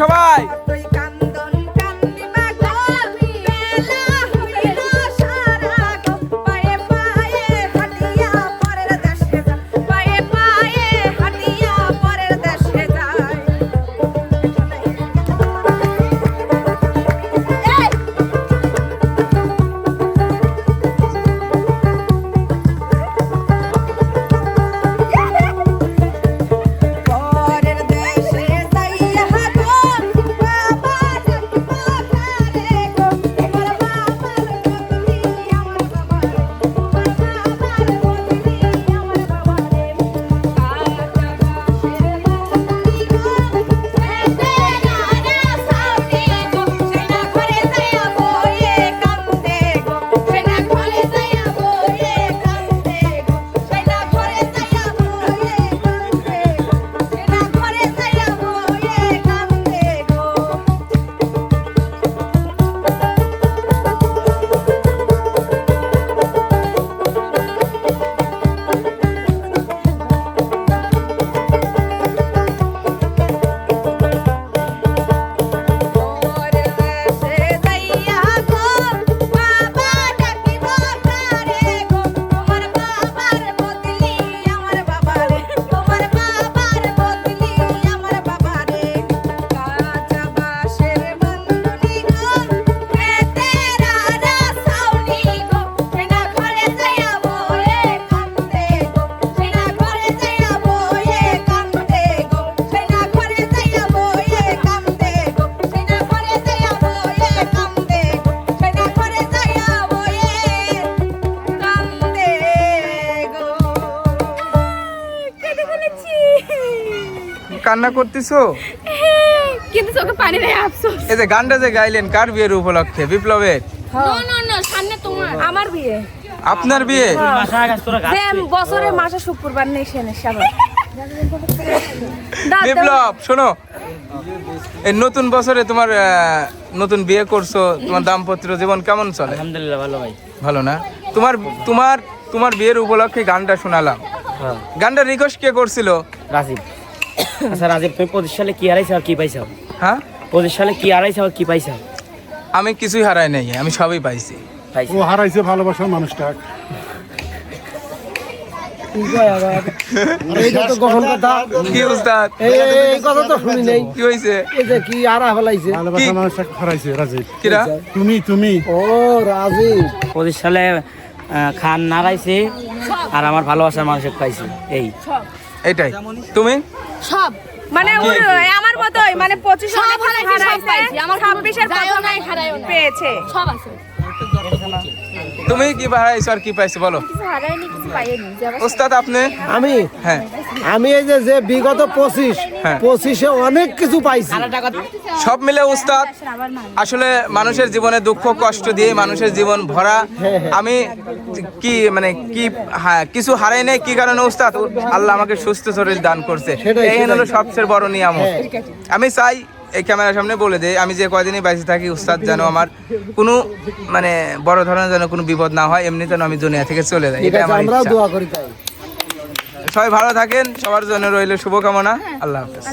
সবাই। কান্না করতেছো? কিন্তু চোখে পানি নেই আফসোস। এই যে গানটা যে গাইলেন কার বিয়ের উপলক্ষে? বিপ্লবের? নো নো নো সামনে তোমার আমার বিয়ে। আপনার বিয়ে? বছরে মাসে শুক্রবার নেই সে নেই বিপ্লব শোনো। এই নতুন বছরে তোমার আহ, নতুন বিয়ে করছ তোমার দাম্পত্য জীবন কেমন চলে? আলহামদুলিল্লাহ ভালো ভাই। ভালো না? তোমার তোমার তোমার বিয়ের উপলক্ষে গানটা শোনালাম। হ্যাঁ। গানটা রিকোয়েস্ট কে করছিল? রাজীব। আচ্ছা রাজীব তুমি পঁচিশ সালে কি হারাইছো আর কি পাইছো? হ্যাঁ? পঁচিশ সালে কি হারাইছো আর কি পাইছো? আমি কিছুই হারাই নাই আমি সবই পাইছি। ও হারাইছে ভালোবাসার মানুষটা। কি উস্তাদ? এই কথা তো শুনি নাই। কি হয়েছে এই যে কি আরা ফেলাইছে। ভালোবাসার মানুষটা হারাইছে রাজীব। কিরা? তুমি তুমি। ও রাজীব। পঁচিশ সালে আহ, খান নারাইছে আর আমার ভালোবাসার মানুষের পাইছে। এই। এটাই। তুমি? সব। মানে আমার মতোই মানে পঁচিশ সব অনেক হারাইছি, সব হারাইছে, আমার ছাব্বিশের নাই, হারায়ও পেয়েছে। সব আছে। তুমি কি হারাইছো আর কি পাইছো বলো? কিছু কিছু পাইনি। উস্তাদ আপনি? আমি হ্যাঁ। আমি এই যে যে বিগত পঁচিশ হ্যাঁ। পঁচিশে অনেক কিছু পাইছি। সব মিলে উস্তাদ আসলে মানুষের জীবনে দুঃখ কষ্ট দিয়ে মানুষের জীবন ভরা। আমি কি মানে কি হ্যাঁ, কিছু হারাই নাই কি কারণে উস্তাদ? আল্লাহ আমাকে সুস্থ শরীর দান করছে। এই হলো সবচেয়ে বড় নিয়ামত। আমি চাই এই ক্যামেরার সামনে বলে দেই আমি যে কয়দিনই বাইসে থাকি উস্তাদ যেন আমার কোনো মানে বড় ধরনের যেন কোনো বিপদ না হয় এমনি যেন আমি দুনিয়া থেকে চলে যাই। এটা আমার ইচ্ছা। সবাই ভালো থাকেন সবার জন্য রইল শুভকামনা। আল্লাহ হাফেজ।